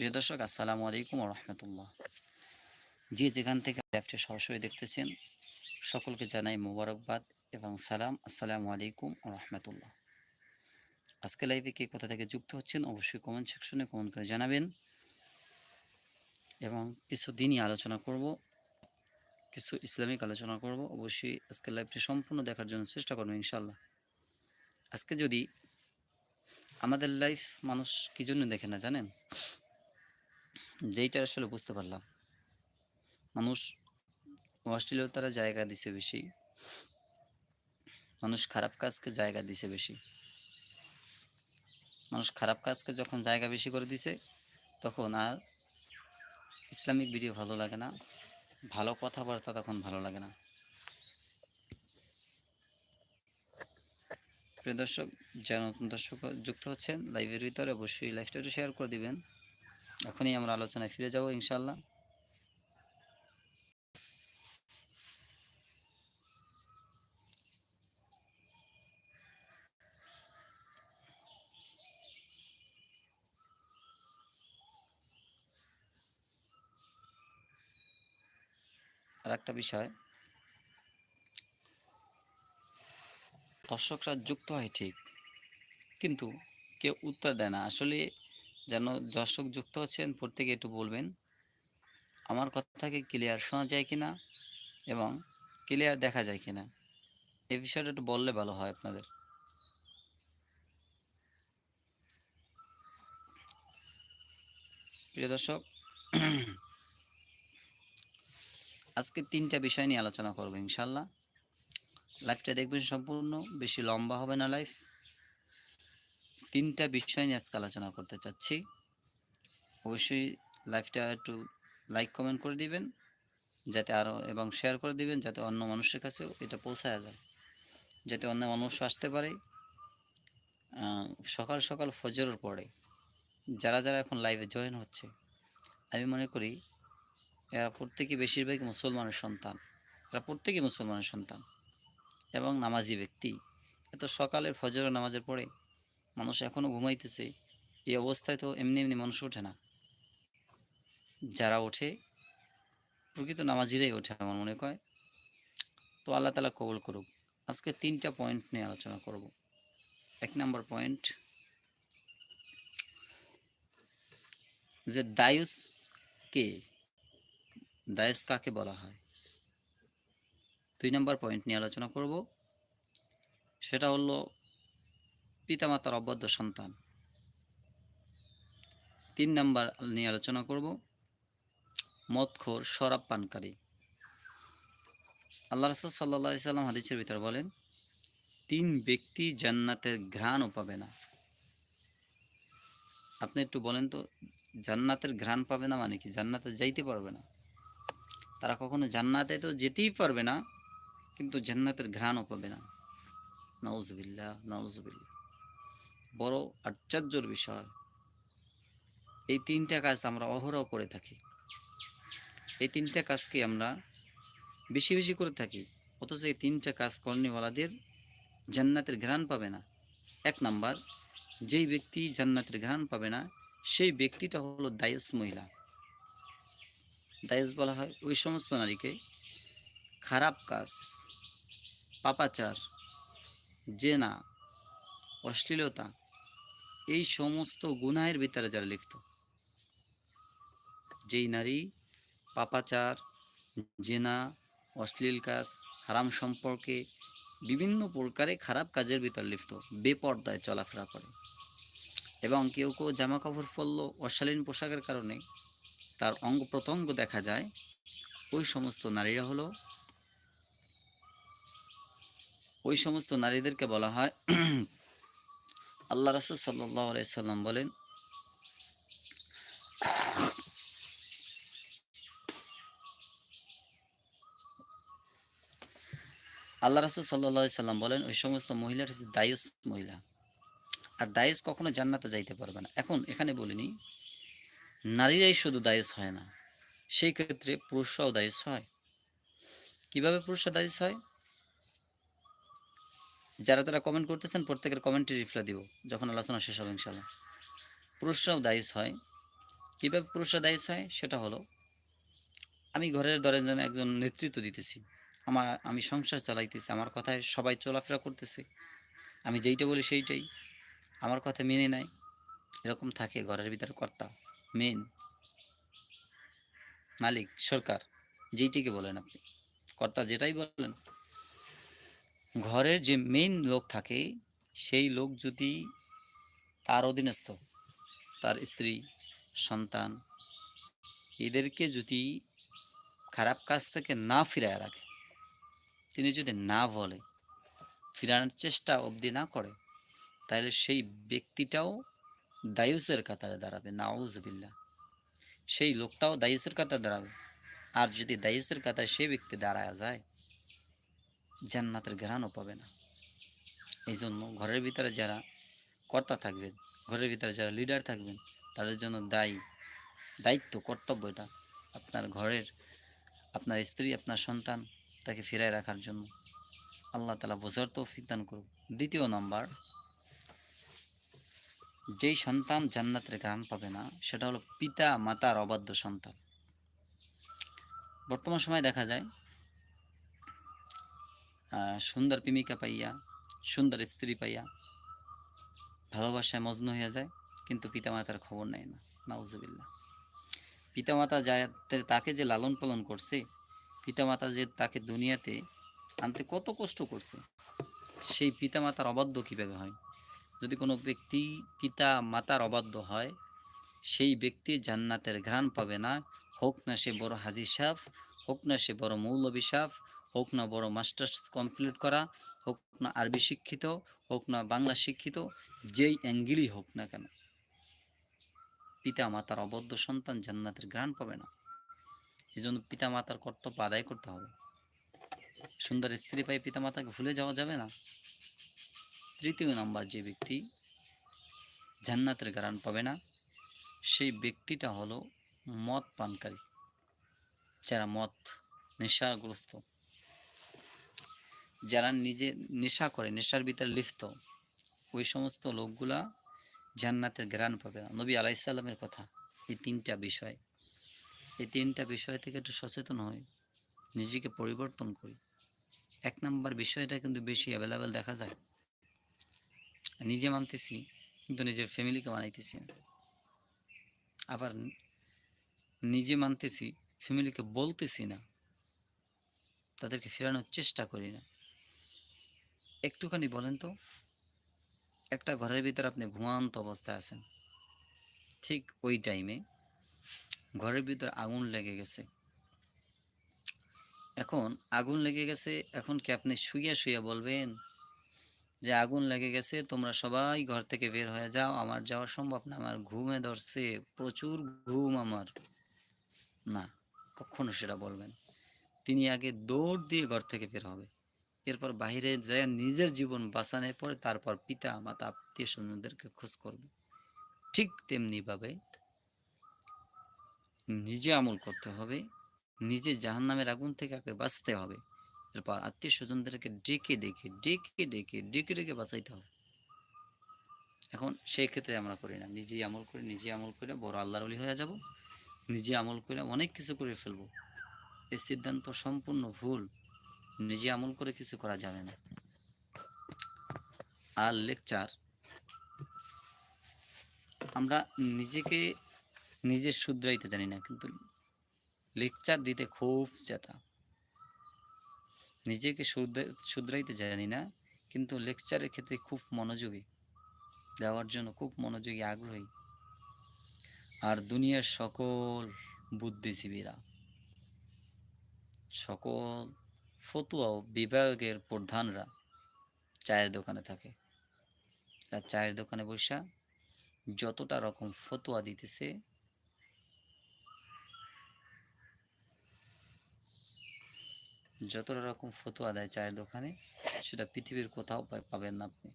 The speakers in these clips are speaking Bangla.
প্রিয় দর্শক, আসসালামু আলাইকুম রহমতুল্লাহ। যে যেখান থেকে ল্যাপটে সরাসরি দেখতেছেন, সকলকে জানাই মোবারকবাদ এবং সালাম। আসসালামু আলাইকুম রহমতুল্লাহ। আজকে লাইভে কে কোথা থেকে যুক্ত হচ্ছেন, অবশ্যই কমেন্ট সেকশনে কমেন্ট করে জানাবেন। এবং কিছু দিনই আলোচনা করব, কিছু ইসলামিক আলোচনা করব। অবশ্যই আজকে লাইভটি সম্পূর্ণ দেখার জন্য চেষ্টা করব ইনশাল্লাহ আজকে যদি আমাদের লাইফ মানুষ কী জন্য দেখে না জানেন? যেইটা আসলে বুঝতে পারলাম। মানুষ অশ্লীলতারা জায়গা দিছে বেশি। মানুষ খারাপ কাজকে জায়গা দিছে বেশি। মানুষ খারাপ কাজকে যখন জায়গা বেশি করে দিছে, তখন আর ইসলামিক ভিডিও ভালো লাগে না, ভালো কথাবার্তা তখন ভালো লাগে না। প্রিয় দর্শক, যারা নতুন দর্শক যুক্ত হচ্ছেন লাইভের ভিতরে অবশ্যই লাইভটা একটু শেয়ার করে দিবেন। এখনই আমরা আলোচনায় ফিরে যাব ইনশাল্লাহ আর একটা বিষয়, দর্শকরা যুক্ত হয় ঠিক, কিন্তু কেউ উত্তর দেয় না। আসলে যেন দর্শক যুক্ত হচ্ছেন প্রত্যেকে একটু বলবেন। আমার কথাকে ক্লিয়ার শোনা যায় কি না এবং ক্লিয়ার দেখা যায় কি না এই বিষয়টা একটু বললে ভালো হয় আপনাদের। প্রিয় দর্শক, আজকে তিনটা বিষয় নিয়ে আলোচনা করব ইনশাল্লাহ। লাইফটা দেখবেন সম্পূর্ণ, বেশি লম্বা হবে না লাইফ তিনটা বিষয় নিয়ে আজকে আলোচনা করতে চাচ্ছি। অবশ্যই লাইফটা একটু লাইক, কমেন্ট করে দিবেন, যাতে আরও এবং শেয়ার করে দিবেন, যাতে অন্য মানুষের কাছেও এটা পৌঁছায় যায়, যাতে অন্য মানুষ আসতে পারে। সকাল সকাল ফজরের পরে যারা যারা এখন লাইভে জয়েন হচ্ছে, আমি মনে করি এরা প্রত্যেকে বেশিরভাগই মুসলমানের সন্তান। এরা প্রত্যেকেই মুসলমানের সন্তান এবং নামাজি ব্যক্তি। এত সকালের ফজরের নামাজের পরে মানুষ এখনও ঘুমাইতেছে, এই অবস্থায় তো এমনি এমনি মানুষ ওঠে না। যারা ওঠে, প্রকৃত নামাজিরাই ওঠে আমার মনে হয় তো আল্লাহ তালা কবল করুক। আজকে তিনটা পয়েন্ট নিয়ে আলোচনা করব। এক নম্বর পয়েন্ট যে দায়ুস কে, দায়ুস কাকে বলা হয়? দুই নম্বর পয়েন্ট নিয়ে আলোচনা করব। সেটা হলো পিতামাতার অবদ্ধ সন্তান। তিন নাম্বার নিয়ে আলোচনা করব। মদখোর, শরাব পানকারী। আল্লাহ রসুল সাল্লা সাল্লাম হাদিসের ভিতরে বলেন, তিন ব্যক্তি জান্নাতের ঘ্রাণও পাবে না। আপনি একটু বলেন তো, জান্নাতের ঘ্রাণ পাবে না মানে কি? জান্নাতে যাইতে পারবে না। তারা কখনো জান্নাতে তো যেতেই পারবে না, কিন্তু জান্নাতের ঘ্রাণও পাবে না। নওয়াজবিল্লা নওয়াজবিল্লা বড় আশ্চর্যর বিষয়। এই তিনটা কাজ আমরা অহরহ করে থাকি। এই তিনটা কাজকে আমরা বেশি বেশি করে থাকি, অথচ এই তিনটা কাজ কর্ণীওয়ালাদের জান্নাতের ঘ্রাণ পাবে না। এক নাম্বার, যেই ব্যক্তি জান্নাতের ঘ্রাণ পাবে না, সেই ব্যক্তিটা হলো দায়ুস মহিলা। দায়ুস বলা হয় ওই সমস্ত নারীকে খারাপ কাজ, পাপাচার, জেনা, অশ্লীলতা এই সমস্ত গুনাহের ভিতরে যারা লিপ্ত, যেই নারী, পাপাচার, জেনা, অশ্লীল কাজ, হারাম সম্পর্কে বিভিন্ন প্রকারে খারাপ কাজের ভিতর লিপ্ত, বেপর্দায় চলাফেরা করে। এবং কেউ কেউ জামা কাপড় পরল অশালীন পোশাকের কারণে, তার অঙ্গ প্রত্যঙ্গ দেখা যায়, ওই সমস্ত নারীরা হলো, ওই সমস্ত নারীদেরকে বলা হয় আল্লাহ রাসুল সাল্লাম বলেন, আল্লাহ রাসুল সাল্লাহ সাল্লাম বলেন, ওই সমস্ত মহিলার হচ্ছে দায়ুস মহিলা। আর দায়ুস কখনো জান্নাতে যাইতে পারবে না। এখন এখানে বলিনি, নারীরাই শুধু দায়ুস হয় না, সেই ক্ষেত্রে পুরুষরাও দায়ুস হয়। কীভাবে পুরুষরা দায়ুস হয়? যারা তারা কমেন্ট করতেছেন, প্রত্যেকের কমেন্টে রিপ্লাই দিব, যখন আলোচনা শেষ হবে ইনশাল্লাহ পুরুষরাও দায়ুস হয়। কীভাবে পুরুষরা দায়ী হয়? সেটা হলো, আমি ঘরের ধরেন যেন একজন নেতৃত্ব দিতেছি। আমার, আমি সংসার চালাইতেছি, আমার কথায় সবাই চলাফেরা করতেছে। আমি যেইটা বলি সেইটাই। আমার কথা মেনে নেয়। এরকম থাকে ঘরের ভিতরে কর্তা মেন মালিক, সরকার, যেইটিকে বলেন আপনি। কর্তা যেটাই বলেন ঘরের যে মেইন লোক থাকে, সেই লোক যদি তার অধীনস্থ, তার স্ত্রী, সন্তান, এদেরকে যদি খারাপ কাজ থেকে না ফিরায় রাখে, তিনি যদি না বলে, ফিরানোর চেষ্টা অবধি না করে, তাহলে সেই ব্যক্তিটাও দায়ুসের কাতারে দাঁড়াবে নাউজবিল্লা সেই লোকটাও দায়ুসের কাতারে দাঁড়াবে। আর যদি দায়ুসের কাতারে সেই ব্যক্তি দাঁড়ায় যায় জান্নাতের ঘ্রাণও পাবে না। এই জন্য ঘরের ভিতরে যারা কর্তা থাকবেন, ঘরের ভিতরে যারা লিডার থাকবেন, তাদের জন্য দায়ী। দায়িত্ব, কর্তব্য এটা আপনার ঘরের, আপনার স্ত্রী, আপনার সন্তান তাকে ফিরায় রাখার জন্য। আল্লাহ তালা বোঝার তৌফিক দান করুক। দ্বিতীয় নাম্বার, যেই সন্তান জান্নাতের গ্রাম পাবে না, সেটা হলো পিতা মাতার অবাধ্য সন্তান। বর্তমান সময় দেখা যায় সুন্দর প্রেমিকা পাইয়া, সুন্দর স্ত্রী পাইয়া, ভালোবাসায় মগ্ন হয়ে যায়, কিন্তু পিতামাতার খবর নেয় না। নাউজুবিল্লাহ। পিতামাতা যাতে তাকে যে লালন পালন করছে, পিতামাতা যে তাকে দুনিয়াতে আনতে কত কষ্ট করছে, সেই পিতামাতার অবাধ্য কীভাবে হয়? যদি কোনো ব্যক্তি পিতা মাতার অবাধ্য হয়, সেই ব্যক্তি জান্নাতের ঘ্রাণ পাবে না। হোক না সে বড় হাজি সাহ হোক না সে বড় মৌলবী সাহ হোক না বড় মাস্টার্স কমপ্লিট করা, হোক না আরবি শিক্ষিত, হোক না বাংলা শিক্ষিত, যেই অ্যাঙ্গেলই হোক না কেন পিতা মাতার অবদ্ধ সন্তান জান্নাতের ঘ্রাণ পাবে না। এই জন্য পিতা মাতার কর্তব্য আদায় করতে হবে। সুন্দর স্ত্রী পাই পিতা মাতাকে ভুলে যাওয়া যাবে না। তৃতীয় নাম্বার যে ব্যক্তি জান্নাতের ঘ্রাণ পাবে না, সেই ব্যক্তিটা হলো মদ পানকারী, যারা মদ নেশাগ্রস্ত। যারা নিজে নেশা করে, নেশার ভিতরে লিপ্ত, ওই সমস্ত লোকগুলা জান্নাতের জ্ঞান পাবে না। নবী আলাইসাল্লামের কথা, এই তিনটা বিষয়। এই তিনটা বিষয় থেকে একটু সচেতন হই, নিজেকে পরিবর্তন করি। এক নাম্বার বিষয়টা কিন্তু বেশি অ্যাভেলেবেল দেখা যায়। নিজে মানতেছি, কিন্তু নিজের ফ্যামিলিকে মানাইতেছি না। আবার নিজে মানতেছি ফ্যামিলিকে বলতেছি না, তাদেরকে ফেরানোর চেষ্টা করি না। একটুখানি বলেন তো, একটা ঘরের ভিতরে আপনি ঘুমান্ত অবস্থায় আছেন, ঠিক ওই টাইমে ঘরের ভিতরে আগুন লেগে গেছে। এখন আগুন লেগে গেছে, এখন কি আপনি শুইয়া শুইয়া বলবেন যে আগুন লেগে গেছে, তোমরা সবাই ঘর থেকে বের হয়ে যাও, আমার যাওয়া সম্ভব না, আমার ঘুমে ধরছে, প্রচুর ঘুম আমার। না, কখনো সেটা বলবেন। তিনি আগে দৌড় দিয়ে ঘর থেকে বের হবে। এরপর বাইরে যায় নিজের জীবন বাঁচানোর পরে তারপর পিতা মাতা আত্মীয় স্বজনদেরকে খোঁজ করবে। ঠিক তেমনিভাবে নিজে আমল করতে হবে, নিজে জাহান নামের আগুন থেকে আগে বাঁচতে হবে। এরপর আত্মীয় স্বজনদেরকে ডেকে ডেকে ডেকে ডেকে ডেকে ডেকে বাঁচাইতে হবে। এখন সেই ক্ষেত্রে আমরা করি না। নিজেই আমল করি নিজে আমল করে বড় আল্লাহর অলি হয়ে যাব। নিজে আমল করে অনেক কিছু করে ফেলব। এই সিদ্ধান্ত সম্পূর্ণ ভুল। নিজে আমল করে কিছু করা যাবে না। আর লেকচার আমরা নিজেকে নিজে শুধরাইতে জানি না, কিন্তু লেকচার দিতে খুব চেতা। নিজেকে শুধরাইতে জানি না, কিন্তু লেকচারের ক্ষেত্রে খুব মনোযোগী, দেওয়ার জন্য খুব মনোযোগী, আগ্রহী। আর দুনিয়ার সকল বুদ্ধিজীবীরা, সকল ফতুয়া বিভাগের প্রধানরা চায়ের দোকানে থাকে। আর চায়ের দোকানে বসা যতটা রকম ফতুয়া দিতেছে, যতটা রকম ফতুয়া দেয় চায়ের দোকানে, সেটা পৃথিবীর কোথাও পাবেন না আপনি।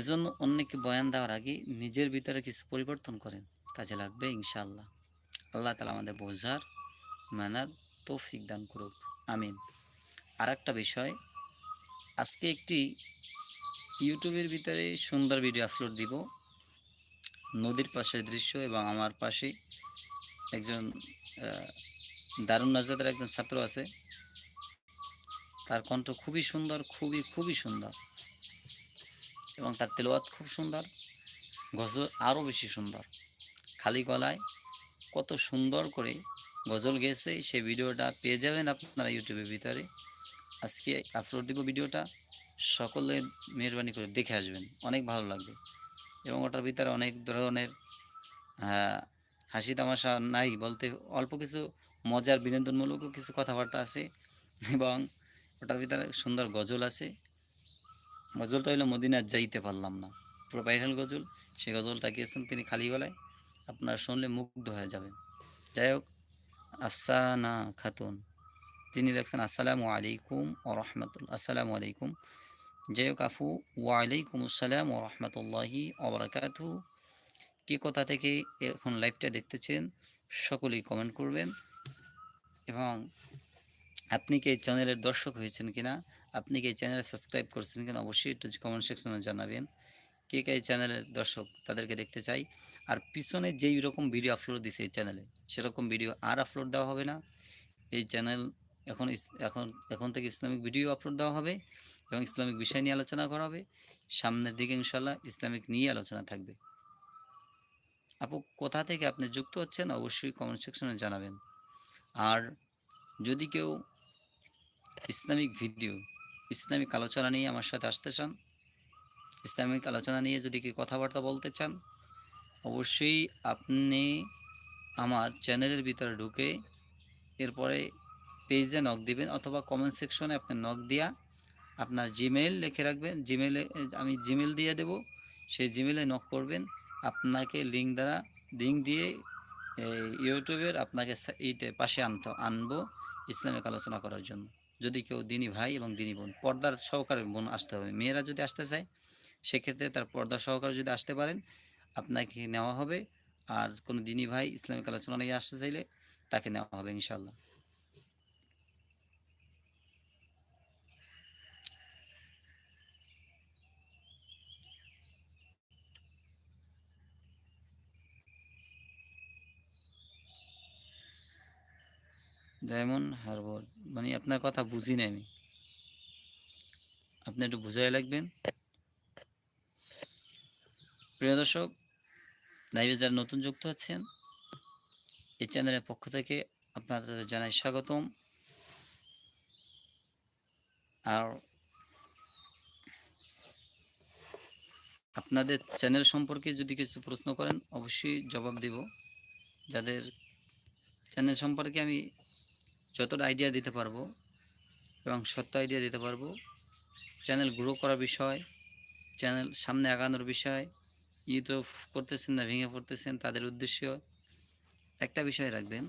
এজন্য অন্যকে বয়ান দেওয়ার আগে নিজের ভিতরে কিছু পরিবর্তন করেন, কাজে লাগবে ইনশাআল্লাহ। আল্লাহ তালা আমাদের বোঝার, মানার তৌফিক দান করুক, আমিন। আর একটা বিষয়, আজকে একটি ইউটিউবের ভিতরে সুন্দর ভিডিও আপলোড দিব। নদীর পাশের দৃশ্য এবং আমার পাশে একজন দারুণ নাজাদের একজন ছাত্র আছে। তার কণ্ঠ খুবই সুন্দর, খুবই খুবই সুন্দর। এবং তার তেলোয়াত খুব সুন্দর। গজল আরও বেশি সুন্দর। খালি গলায় কত সুন্দর করে গজল গেছে সেই ভিডিওটা পেয়ে যাবেন আপনারা ইউটিউবের ভিতরে। আজকে আপলোড দিব ভিডিওটা। সকলে মেহরবানি করে দেখে আসবেন, অনেক ভালো লাগবে। এবং ওটার ভিতরে অনেক ধরনের হাসি তামাশা নাই বলতে অল্প কিছু মজার, বিনোদনমূলকও কিছু কথাবার্তা আছে। এবং ওটার ভিতরে সুন্দর গজল আছে। গজলটা হইল মদিনা যাইতে পারলাম না। পুরো ভাইরাল গজল সেই গজলটা গিয়েছেন তিনি খালি গলায়, আপনার শুনলে মুগ্ধ হয়ে যাবেন যাই হোক, আসানা খাতুন, তিনি লেখছেন, আসসালামু আলাইকুম ও রহমতুল্লা আসসালামু আলাইকুম। যাই হোক, আফু ওয়ালাইকুম আসসালাম ও রহমতুল্লাহি ওবরাকাতু কী কথা থেকে এখন লাইভটা দেখতেছেন, সকলেই কমেন্ট করবেন। এবং আপনি কি এই চ্যানেলের দর্শক হয়েছেন কিনা আপনি কি এই চ্যানেলে সাবস্ক্রাইব করছেন কিনা অবশ্যই একটু কমেন্ট সেকশনে জানাবেন। কে কে এই চ্যানেলের দর্শক তাদেরকে দেখতে চাই। আর পিছনে যেই রকম ভিডিও আপলোড দিছে এই চ্যানেলে, সেরকম ভিডিও আর আপলোড দেওয়া হবে না। এই চ্যানেল এখন এখন এখন থেকে ইসলামিক ভিডিও আপলোড দেওয়া হবে এবং ইসলামিক বিষয় নিয়ে আলোচনা করা হবে। সামনের দিকে ইনশাল্লাহ ইসলামিক নিয়ে আলোচনা থাকবে। আপু, কোথা থেকে আপনি যুক্ত হচ্ছেন অবশ্যই কমেন্ট সেকশনে জানাবেন। আর যদি কেউ ইসলামিক ভিডিও ইসলামিক আলোচনা নিয়ে আমার সাথে আসতে চান, ইসলামিক আলোচনা নিয়ে যদি কেউ কথাবার্তা বলতে চান, অবশ্যই আপনি আমার চ্যানেলের ভিতরে ঢুকে এরপরে পেজে নক দিবেন অথবা কমেন্ট সেকশনে আপনি নক দিয়া আপনার জিমেইল লিখে রাখবেন। জিমেলে আমি জিমেল দিয়ে দেব, সেই জিমেলে নক করবেন। আপনাকে লিঙ্ক দ্বারা লিঙ্ক দিয়ে ইউটিউবের আপনাকে এইতে পাশে আনতে, আনব ইসলামিক আলোচনা করার জন্য। যদি কেউ দিনী ভাই এবং দিনী বোন, পর্দার সহকারে বোন আসতে হবে। মেয়েরা যদি আসতে চায়, সেক্ষেত্রে তার পর্দা সহকারে যদি আসতে পারেন, আপনাকে নেওয়া হবে। আর কোনো দিনী ভাই ইসলামিক আলোচনা নিয়ে আসতে চাইলে তাকে নেওয়া হবে ইনশাল্লাহ ডায়মন্ড হারবার। মানে আপনার কথা বুঝি নাই আমি। আপনি একটু বুঝাই লাগবেন প্রিয় দর্শক, লাইভে যারা নতুন যুক্ত হচ্ছেন এই চ্যানেলের পক্ষ থেকে আপনাদের জানাই স্বাগতম। আর আপনাদের চ্যানেল সম্পর্কে যদি কিছু প্রশ্ন করেন, অবশ্যই জবাব দেব। যাদের চ্যানেল সম্পর্কে আমি যতটা আইডিয়া দিতে পারব এবং সত্য আইডিয়া দিতে পারব চ্যানেল গ্রো করার বিষয় চ্যানেল সামনে আগানোর বিষয় ইউটিউব করতেছেন না, ভেঙে পড়তেছেন, তাদের উদ্দেশ্য একটা বিষয় রাখবেন।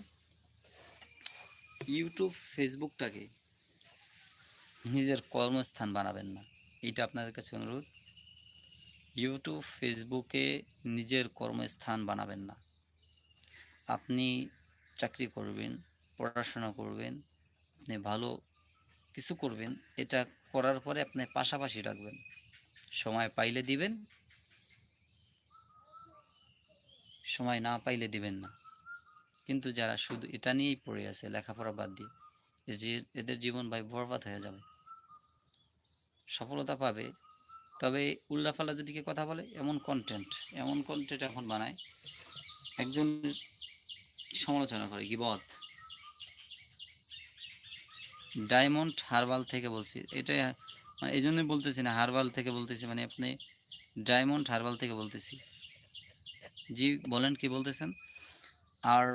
ইউটিউব ফেসবুকটাকে নিজের কর্মস্থান বানাবেন না, এটা আপনাদের কাছে অনুরোধ। ইউটিউব ফেসবুকে নিজের কর্মস্থান বানাবেন না। আপনি চাকরি করবেন পড়াশোনা করবেন, আপনি ভালো কিছু করবেন, এটা করার পরে আপনি পাশাপাশি রাখবেন। সময় পাইলে দিবেন, সময় না পাইলে দিবেন না। কিন্তু যারা শুধু এটা নিয়েই পড়ে আছে, লেখাপড়া বাদ দিয়ে যে এদের জীবন ভাই বরবাদ হয়ে যাবে। সফলতা পাবে, তবে উল্লাফাল্লা যদি কথা বলে, এমন কন্টেন্ট এমন কন্টেন্ট এখন বানায়, একজন সমালোচনা করে, গিবত। ডায়মন্ড হারবাল থেকে বলছি। এটা মানে এই জন্যই বলতেছি না, হারবাল থেকে বলতেছি মানে আপনি ডায়মন্ড হারবাল থেকে বলতেছি। জি, বলেন কি বলতেছেন? আর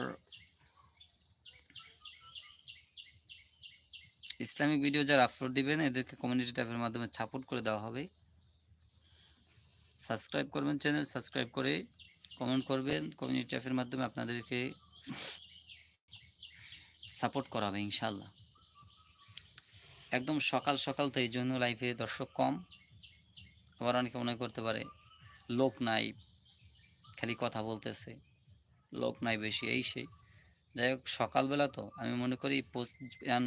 ইসলামিক ভিডিও যারা আপলোড দিবেন, এদেরকে কমিউনিটি ট্যাবের মাধ্যমে সাপোর্ট করে দেওয়া হবে। সাবস্ক্রাইব করবেন চ্যানেল সাবস্ক্রাইব করে কমেন্ট করবেন কমিউনিটি ট্যাবের মাধ্যমে আপনাদেরকে সাপোর্ট করা হবে ইনশাল্লাহ একদম সকাল সকাল তো এই জন্য লাইফে দর্শক কম। আবার অনেকে মনে করতে পারে, লোক নাই, খালি কথা বলতেছে, লোক নাই বেশি, এই সেই। যাই হোক, সকালবেলা তো আমি মনে করি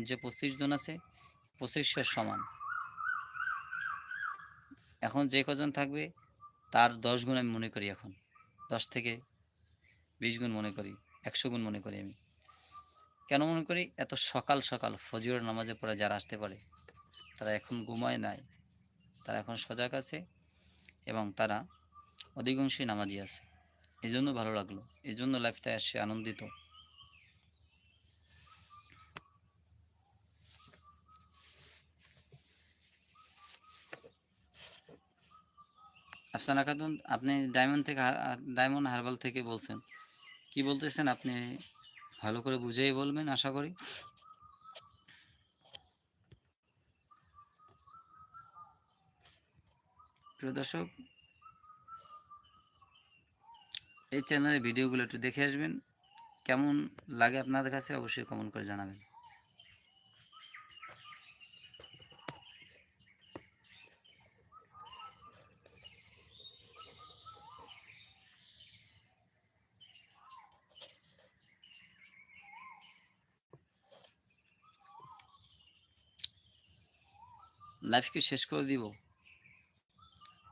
যে পঁচিশ জন আছে, পঁচিশের সমান। এখন যে কজন থাকবে, তার দশ গুণ আমি মনে করি এখন। দশ থেকে বিশ গুণ মনে করি, একশো গুণ মনে করি আমি। কেন মনে করি? এত সকাল সকাল ফজর নামাজে পড়ে যারা আসতে পারে, তারা এখন ঘুমায় নাই, তারা এখন সজাগ আছে এবং তারা অধিকাংশই নামাজি আছে। এই জন্য ভালো লাগল এই জন্য লাইফটা আসে আনন্দিত। আফসানা খাতুন আপনি ডায়মন্ড থেকে, ডায়মন্ড হার্বাল থেকে বলছেন। কি বলতেছেন আপনি? ভালো করে বুঝেই বলবেন, আশা করি। দর্শক, এই চ্যানেলের ভিডিওগুলো একটু দেখে আসবেন। কেমন লাগে আপনাদের কাছে, অবশ্যই কমেন্ট করে জানাবেন। লাইফকে শেষ করে দিব।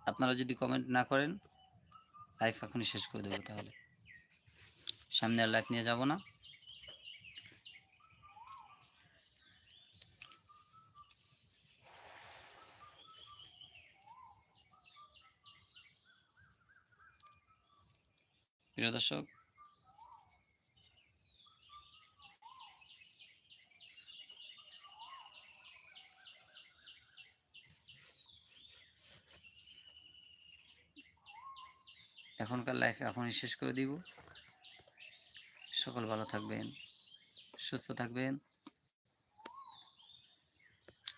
আপনারা যদি কমেন্ট না করেন লাইফ এখনই শেষ করে দেবো তাহলে। সামনে আর লাইফ নিয়ে যাব না। প্রিয় দর্শক এখনই শেষ করে দিব। সকল ভালো থাকবেন সুস্থ থাকবেন।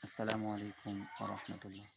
আসসালামু আলাইকুম রাহমাতুল্লাহ।